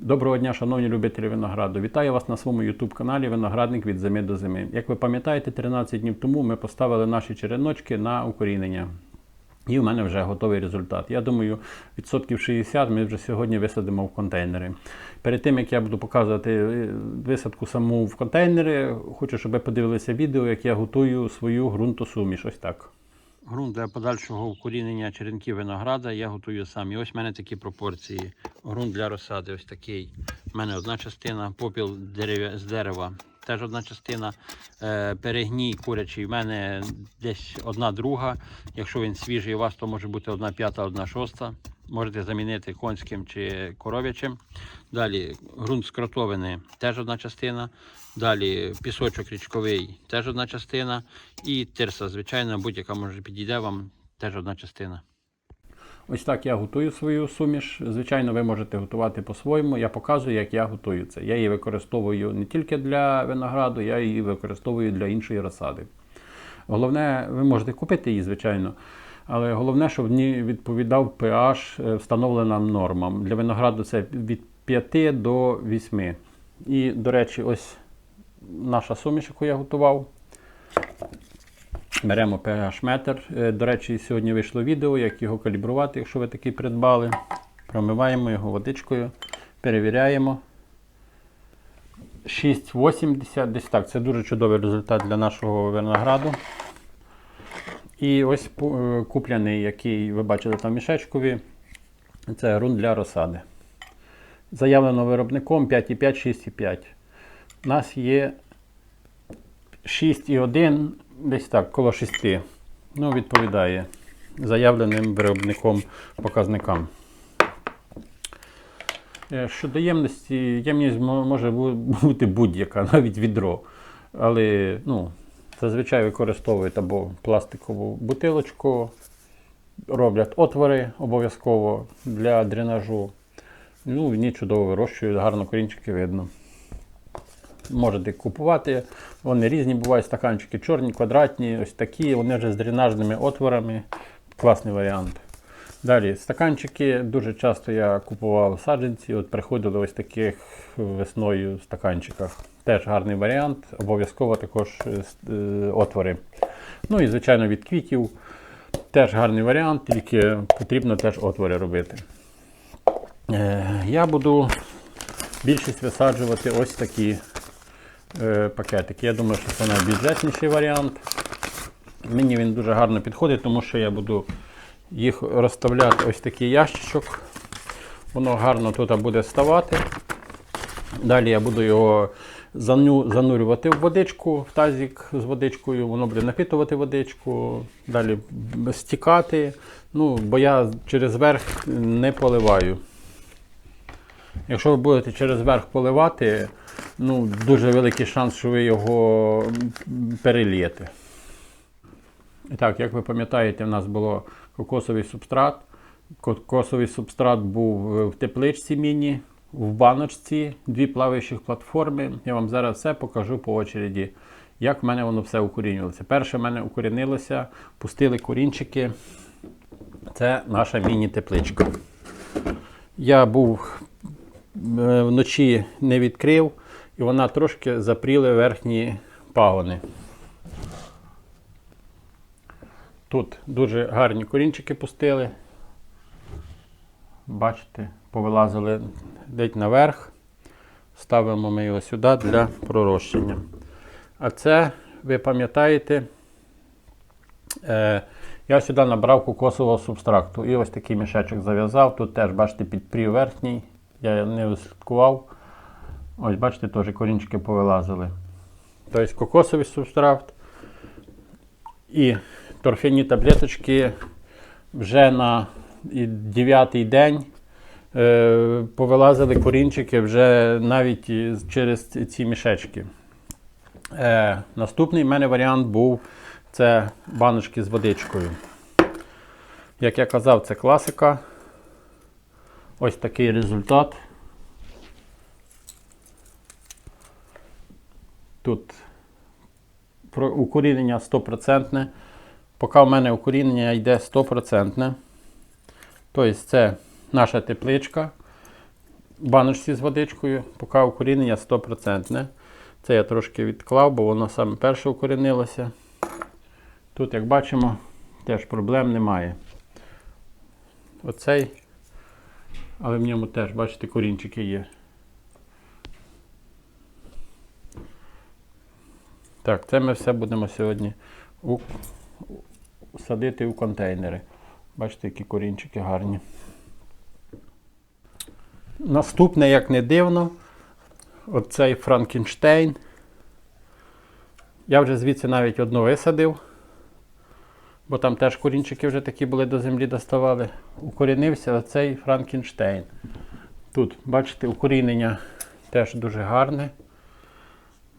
Доброго дня, шановні любителі винограду. Вітаю вас на своєму YouTube каналі Виноградник від зими до зими. Як ви пам'ятаєте, 13 днів тому ми поставили наші череночки на укорінення. І в мене вже готовий результат. Я думаю, відсотків 60 ми вже сьогодні висадимо в контейнери. Перед тим як я буду показувати е, висадку саму в контейнери, хочу, щоб ви подивилися відео, як я готую свою ґрунтосуміш. Ось так. Грунт для подальшого укорінення черенків винограда я готую сам. І ось в мене такі пропорції. Грунт для розсади ось такий. У мене одна частина, попіл з дерева. Теж одна частина. Е, перегній курячий в мене десь одна друга. Якщо він свіжий у вас, то може бути одна п'ята, одна шоста. Можете замінити конським чи коров'ячим. Далі ґрунт з кротовини теж одна частина. Далі пісочок річковий теж одна частина. І тирса, звичайно, будь-яка може підійде вам теж одна частина. Ось так я готую свою суміш. Звичайно, ви можете готувати по-своєму. Я показую, як я готую це. Я її використовую не тільки для винограду, я її використовую для іншої розсади. Головне, ви можете купити її, звичайно. Але головне, щоб в ній відповідав pH е, встановленим нормам. Для винограду це від 5 до 8. І, до речі, ось наша суміш, яку я готував. Беремо pH метр. Е, До речі, сьогодні вийшло відео, як його калібрувати, якщо ви такий придбали. Промиваємо його водичкою, перевіряємо. 6,80, десь так. Це дуже чудовий результат для нашого винограду. І ось е, купляний, який ви бачили там мішечкові. Це ґрунт для розсади. Заявлено виробником 5,5, 6,5. У нас є 6,1, десь так, коло 6. Ну, відповідає заявленим виробником показникам. Е, Щодо ємності, ємність може бути будь-яка, навіть відро. Але ну, зазвичай використовують або пластикову бутилочку, роблять отвори обов'язково для дренажу. Ну, в чудово вирощують, гарно корінчики видно. Можете купувати. Вони різні бувають стаканчики, чорні, квадратні, ось такі, вони вже з дренажними отворами. Класний варіант. Далі, стаканчики. Дуже часто я купував саджанці, от приходили ось таких весною в стаканчиках. Теж гарний варіант. Обов'язково також е, е, отвори. Ну і, звичайно, від квітів. Теж гарний варіант, тільки потрібно теж отвори робити. Е, Я буду більшість висаджувати ось такі пакетики. Я думаю, що це найбюджетніший варіант. Мені він дуже гарно підходить, тому що я буду їх розставляти ось такий ящичок. Воно гарно тут буде ставати. Далі я буду його зану- занурювати в водичку, в тазик з водичкою, воно буде напитувати водичку, далі стікати. Ну, бо я через верх не поливаю. Якщо ви будете через верх поливати, ну, дуже великий шанс, що ви його м, перельєте. І так, як ви пам'ятаєте, в нас було кокосовий субстрат. Кокосовий субстрат був в тепличці міні, в баночці, дві плаваючих платформи. Я вам зараз все покажу по очереді, як в мене воно все укорінювалося. Перше в мене укорінилося, пустили корінчики. Це наша міні-тепличка. Я був е, вночі не відкрив, і вона трошки запріли верхні пагони. Тут дуже гарні корінчики пустили. Бачите, повилазили десь наверх. Ставимо ми його сюди для пророщення. А це, ви пам'ятаєте, е, я сюди набрав кокосового субстракту. І ось такий мішечок зав'язав. Тут теж, бачите, підпрів верхній. Я не вислідкував. Ось, бачите, теж корінчики повилазили. Тобто кокосовий субстракт. І торфяні таблеточки вже на і дев'ятий день повилазили корінчики вже навіть через ці- ці мішечки. Е, наступний в мене варіант був це баночки з водичкою. Як я казав, це класика. Ось такий результат. Тут укорінення 100%. Поки в мене укорінення йде 100%. Тобто це наша тепличка. баночці з водичкою, поки укорінення 100%. Це я трошки відклав, бо воно саме перше укорінилося. Тут, як бачимо, теж проблем немає. Оцей, але в ньому теж, бачите, корінчики є. Так, це ми все будемо сьогодні у- садити у контейнери. Бачите, які корінчики гарні. Наступне, як не дивно, оцей Франкенштейн. Я вже звідси навіть одну висадив, бо там теж корінчики вже такі були до землі доставали. Укорінився оцей Франкенштейн. Тут, бачите, укорінення теж дуже гарне.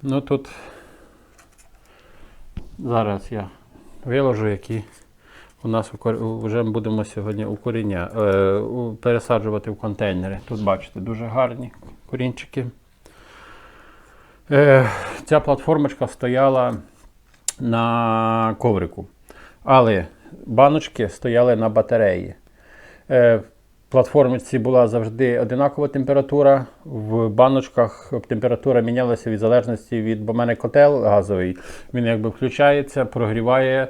Ну тут зараз я виложу, які у нас вже будемо сьогодні укоріння, е, пересаджувати в контейнери. Тут бачите, дуже гарні корінчики. Е, ця платформочка стояла на коврику, але баночки стояли на батареї. Е, в платформочці була завжди одинакова температура. В баночках температура мінялася від залежності від, бо в мене котел газовий. Він якби включається, прогріває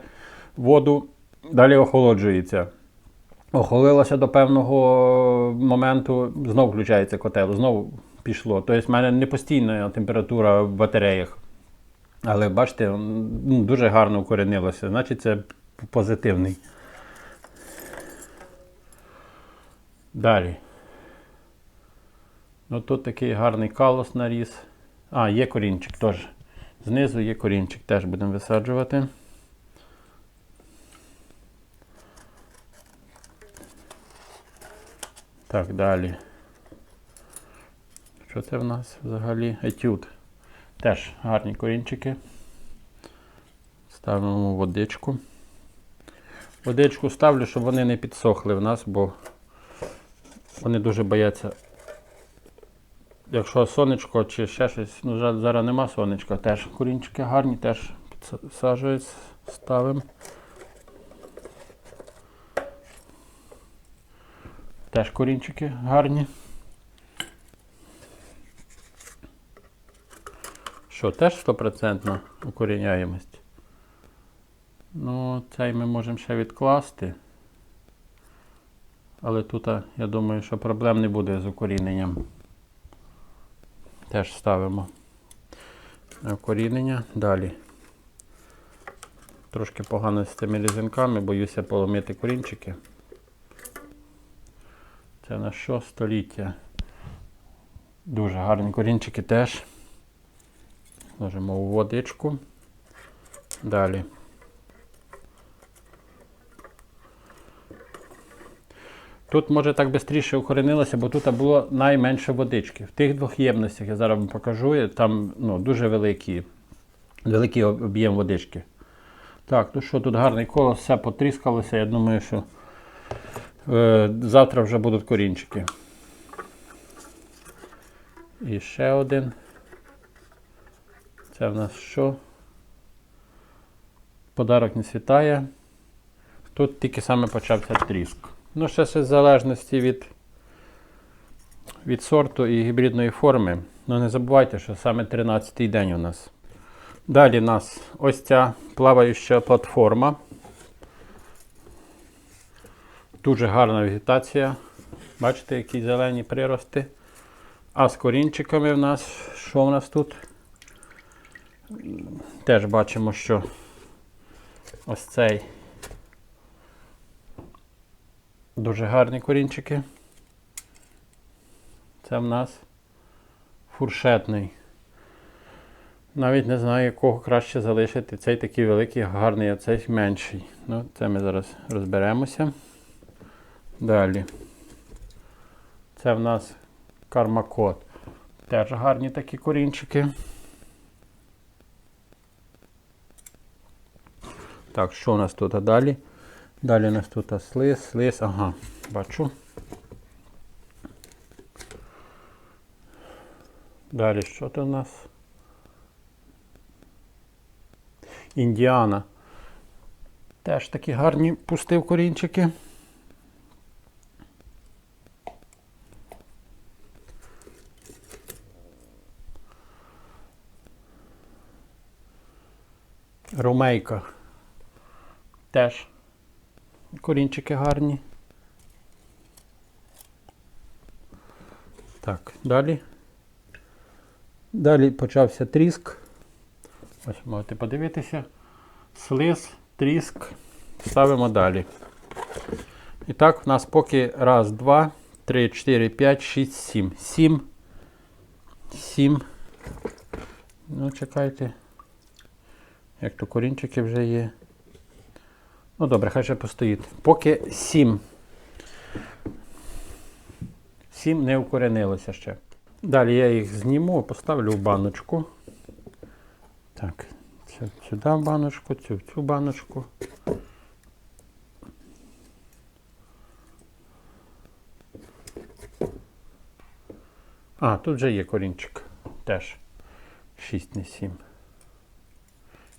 воду, далі охолоджується. Охолилося до певного моменту, знову включається котел, знову пішло. Тобто в мене не постійна температура в батареях. Але бачите, ну, дуже гарно укоренилося. Значить, це позитивний. Далі. Ну тут такий гарний калос наріс. А, є корінчик теж. Знизу є корінчик, теж будемо висаджувати. Так, далі. Що це в нас взагалі? Етюд. Теж гарні корінчики. Ставимо водичку. Водичку ставлю, щоб вони не підсохли в нас, бо вони дуже бояться. Якщо сонечко чи ще щось, ну зараз нема сонечка, теж корінчики гарні, теж підсаджують, ставимо. Теж корінчики гарні. Що, теж 100% укоріняємость? Ну, цей ми можемо ще відкласти. Але тут, я думаю, що проблем не буде з укоріненням. Теж ставимо укорінення. Далі. Трошки погано з цими різинками, боюся поломити корінчики. Це на що століття. Дуже гарні корінчики теж. Ложимо у водичку. Далі. Тут може так швидше укоренилося, бо тут було найменше водички. В тих двох ємностях я зараз вам покажу, там ну, дуже великий, великий об'єм водички. Так, ну що, тут гарний колос, все потріскалося. Я думаю, що завтра вже будуть корінчики. І ще один. Це в нас що? Подарок не світає. Тут тільки саме почався тріск. Ну, ще все в залежності від, від сорту і гібридної форми. Ну не забувайте, що саме 13-й день у нас. Далі у нас ось ця плаваюча платформа. Дуже гарна вегетація. Бачите, які зелені прирости. А з корінчиками в нас, що в нас тут? Теж бачимо, що ось цей дуже гарні корінчики. Це в нас фуршетний. Навіть не знаю, якого краще залишити. Цей такий великий, гарний, а цей менший. Ну, це ми зараз розберемося. Далі. Це в нас кармакот. Теж гарні такі корінчики. Так, що у нас тут а далі? Далі у нас тут слиз, слиз, ага, бачу. Далі що тут у нас? Індіана. Теж такі гарні пустив корінчики. Ромейка. Теж корінчики гарні. Так, далі. Далі почався тріск. Ось можете подивитися. Слиз, тріск. Ставимо далі. І так, у нас поки раз, два, три, чотири, п'ять, шість, сім. Сім. Сім. Ну, чекайте. Як то корінчики вже є. Ну добре, хай ще постоїть. Поки сім. Сім не укоренилося ще. Далі я їх зніму, поставлю в баночку. Так, цю сюди в баночку, цю в цю баночку. А, тут вже є корінчик. Теж 6 не 7.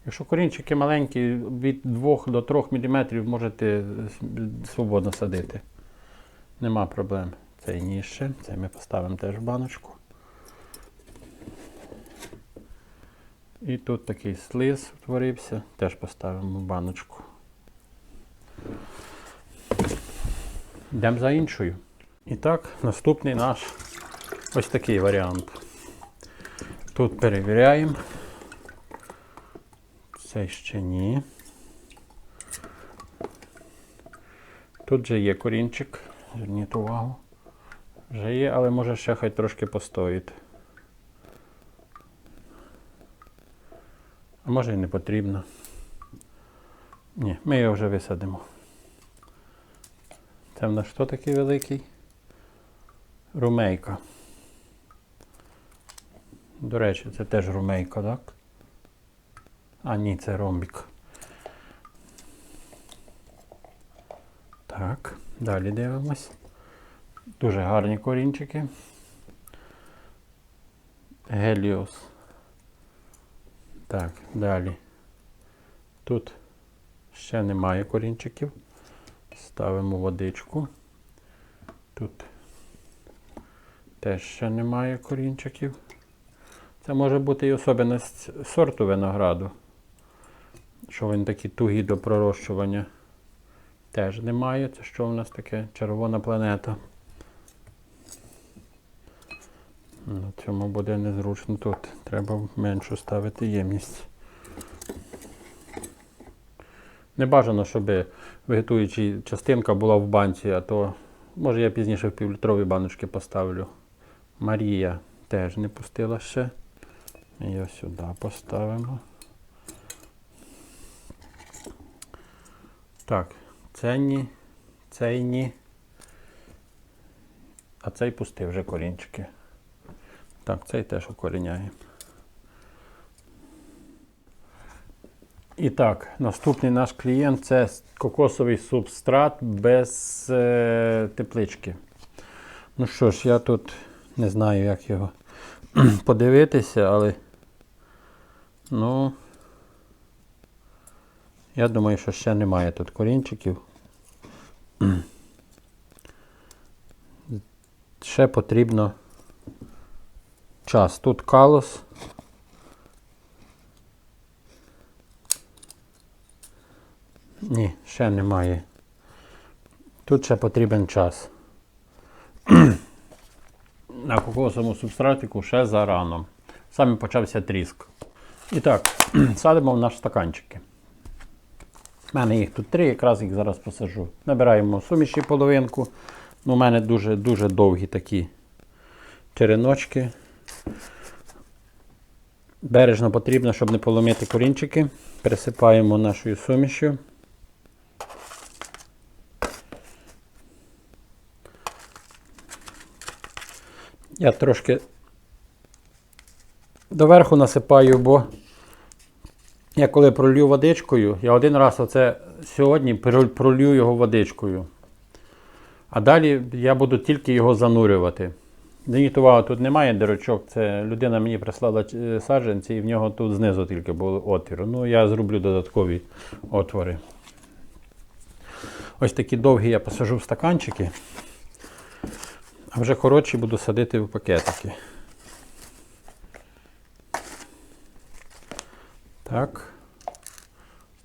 Якщо корінчики маленькі, від 2 до 3 мм можете свободно садити. Нема проблем. Цей ніжче, цей ми поставимо теж в баночку. І тут такий слиз утворився, теж поставимо в баночку. Йдемо за іншою. І так, наступний наш ось такий варіант. Тут перевіряємо. Це ще ні. Тут же є корінчик. Зверніть увагу. Вже є, але може ще хай трошки постоїть. А може і не потрібно. Ні, ми його вже висадимо. Це в нас хто такий великий? Румейка. До речі, це теж румейка, так? А, ні, це ромбік. Так, далі дивимось. Дуже гарні корінчики. Геліос. Так, далі. Тут ще немає корінчиків. Ставимо водичку. Тут теж ще немає корінчиків. Це може бути і особливість сорту винограду. Що він такий тугий до пророщування. Теж немає. Це що у нас таке? Червона планета. На цьому буде незручно тут. Треба меншу ставити ємність. Не бажано, щоб вегетуюча частинка була в банці, а то може я пізніше в півлітрові баночки поставлю. Марія теж не пустила ще. Її сюди поставимо. Так, це ні, цей ні. А цей пустив вже корінчики. Так, цей теж укоріняємо. І так, наступний наш клієнт це кокосовий субстрат без е, теплички. Ну що ж, я тут не знаю, як його подивитися, але ну, я думаю, що ще немає тут корінчиків. Ще потрібно час. Тут калос. Ні, ще немає. Тут ще потрібен час. На кокосовому субстратику ще зарано. Саме почався тріск. І так, садимо в наш стаканчики. У мене їх тут три, якраз їх зараз посажу. Набираємо суміші половинку. Ну, у мене дуже дуже довгі такі череночки. Бережно потрібно, щоб не поломити корінчики. Пересипаємо нашою сумішю. Я трошки доверху насипаю, бо я коли пролью водичкою, я один раз оце сьогодні прол- пролью його водичкою. А далі я буду тільки його занурювати. Зверніть увагу, тут немає дирочок, це людина мені прислала е, саджанці, і в нього тут знизу тільки був отвір. Ну, я зроблю додаткові отвори. Ось такі довгі я посажу в стаканчики, а вже коротші буду садити в пакетики. Так.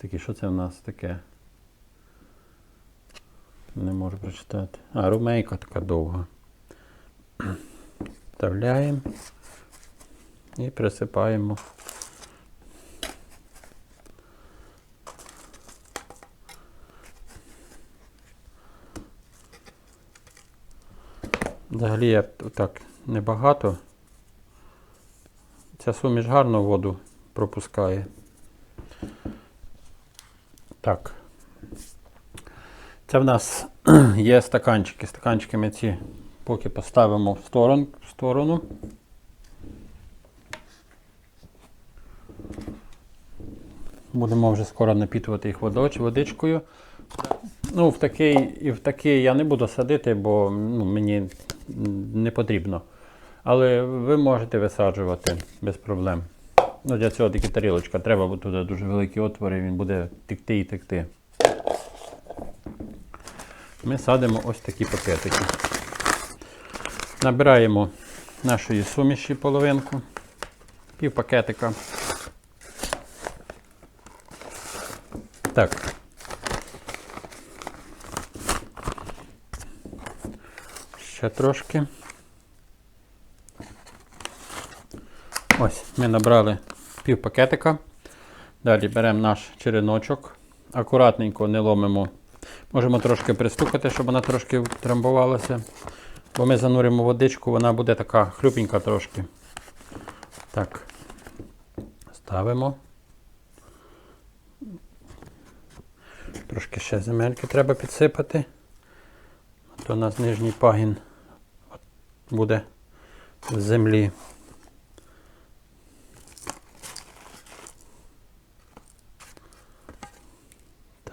Такі. Що це в нас таке? Не можу прочитати. А, румейка така довга. Вставляємо і присипаємо. Взагалі я так небагато. Ця суміш гарно воду пропускає. Так. Це в нас є стаканчики. Стаканчики ми ці поки поставимо в сторон, в сторону. Будемо вже скоро напітувати їх водичкою. Ну, в такий і в такий я не буду садити, бо ну, мені не потрібно. Але ви можете висаджувати без проблем. Ну, для цього тільки тарілочка треба, бо туди дуже великі отвори, він буде текти і текти. Ми садимо ось такі пакетики. Набираємо нашої суміші половинку, пів пакетика. Так. Ще трошки. Ось, ми набрали пів пакетика. Далі беремо наш череночок. Акуратненько не ломимо. Можемо трошки пристукати, щоб вона трошки трамбувалася. Бо ми зануримо водичку, вона буде така хлюпенька трошки. Так. Ставимо. Трошки ще земельки треба підсипати. А то у нас нижній пагін буде з землі.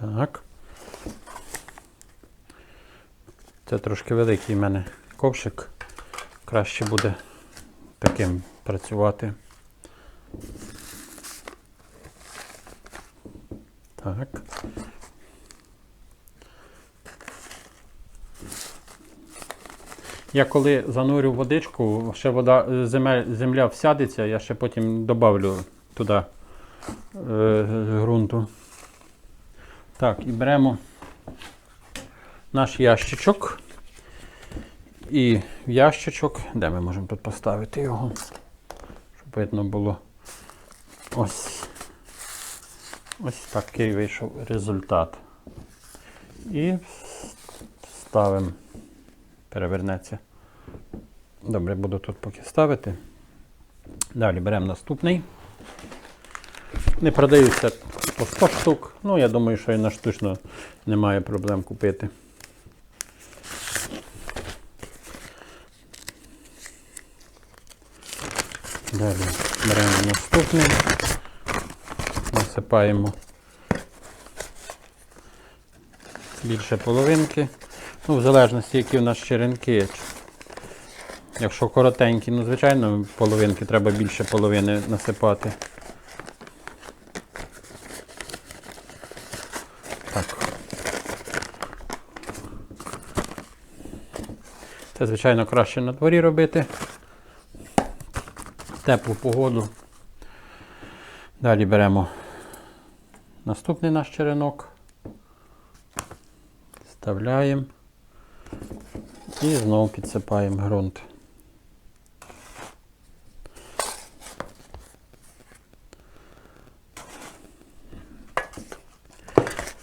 Так. Це трошки великий в мене ковшик. Краще буде таким працювати. Так. Я коли занурю водичку, ще вода, е, земель, земля всядеться, я ще потім добавлю туди е, ґрунту. Так, і беремо наш ящичок. І ящичок, де ми можемо тут поставити його, щоб видно було. Ось. Ось такий вийшов результат. І ставимо. Перевернеться. Добре, буду тут поки ставити. Далі беремо наступний. Не продаються по 100 штук. Ну, я думаю, що і на штучно немає проблем купити. Далі беремо наступний, насипаємо більше половинки. Ну, в залежності, які у нас черенки. Якщо коротенькі, ну, звичайно, половинки треба більше половини насипати. Це, звичайно, краще на дворі робити. Теплу погоду. Далі беремо наступний наш черенок. Вставляємо. І знову підсипаємо ґрунт.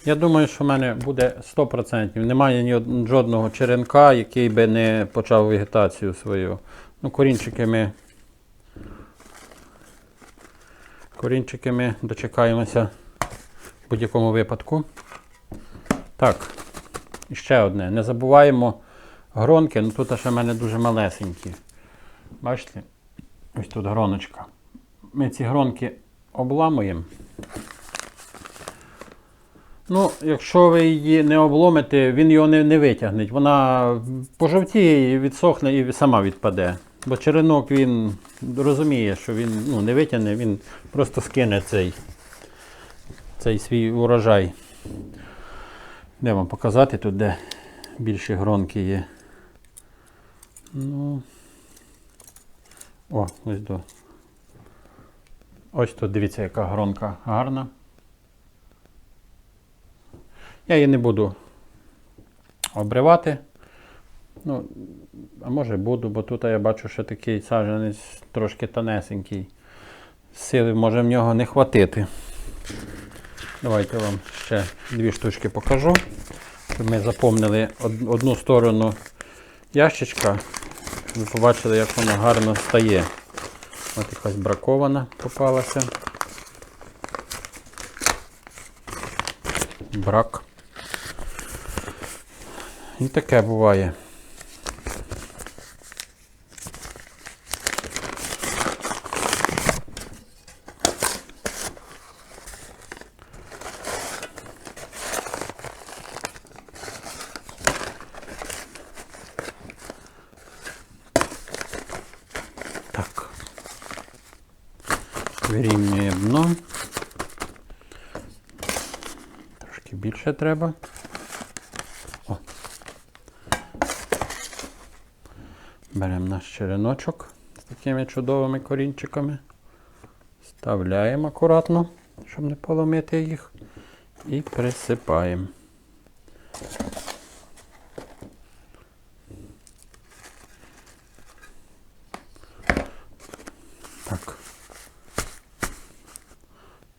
Я думаю, що в мене буде 100%. Немає ні од- жодного черенка, який би не почав вегетацію свою. Ну, корінчики ми. Корінчики ми дочекаємося в будь-якому випадку. Так, ще одне. Не забуваємо гронки, ну тут ще в мене дуже малесенькі. Бачите? Ось тут гроночка. Ми ці гронки обламуємо. Ну, якщо ви її не обломите, він його не, не витягне. Вона пожовтіє, відсохне і сама відпаде. Бо черенок він розуміє, що він ну, не витягне, він просто скине цей, цей свій урожай. Де вам показати тут, де більші гронки є. Ну. О, ось до. Ось тут дивіться, яка гронка гарна. Я її не буду обривати. Ну, а може буду, бо тут я бачу, що такий саджанець трошки тонесенький. Сили може в нього не хватити. Давайте вам ще дві штучки покажу. Ми запомнили од- одну сторону ящичка. Ви побачили, як воно гарно стає. Ось якась бракована попалася. Брак. І таке буває. Так. Вирівнюємо дно. Трошки більше треба. Беремо наш череночок з такими чудовими корінчиками. Вставляємо акуратно, щоб не поломити їх. І присипаємо. Так.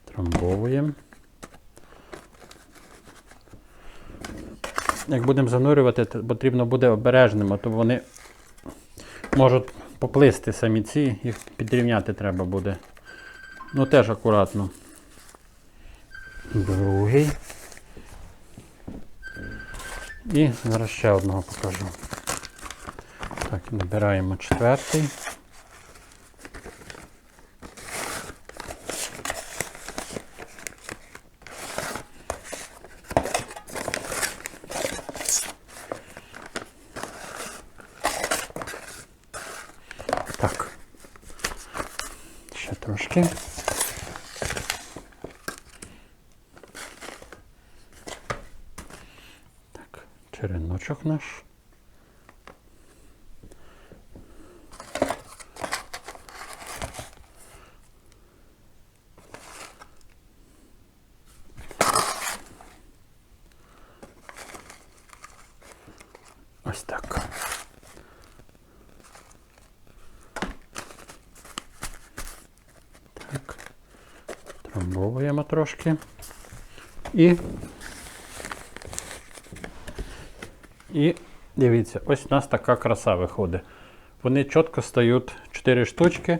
Трамбовуємо. Як будемо занурювати, потрібно буде обережним, а то вони можуть поплисти самі ці, їх підрівняти треба буде. Ну теж акуратно. Другий. І зараз ще одного покажу. Так, набираємо четвертий. Так. Ще трошки. Так, череночок наш. Ось так. Так. Трамбовуємо трошки. І. І дивіться, ось у нас така краса виходить. Вони чітко стають 4 штучки,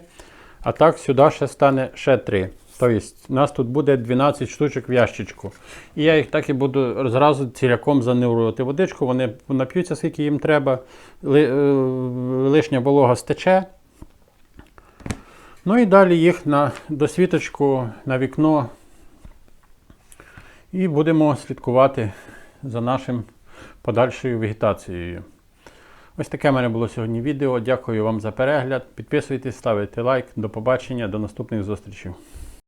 а так сюди ще стане ще 3. Тобто, у нас тут буде 12 штучок в ящичку. І я їх так і буду зразу ціляком занурювати водичку, вони нап'ються, скільки їм треба. Е, лишня волога стече. Ну і далі їх на досвіточку на вікно. І будемо слідкувати за нашим подальшою вегетацією. Ось таке в мене було сьогодні відео. Дякую вам за перегляд. Підписуйтесь, ставте лайк. До побачення, до наступних зустрічей.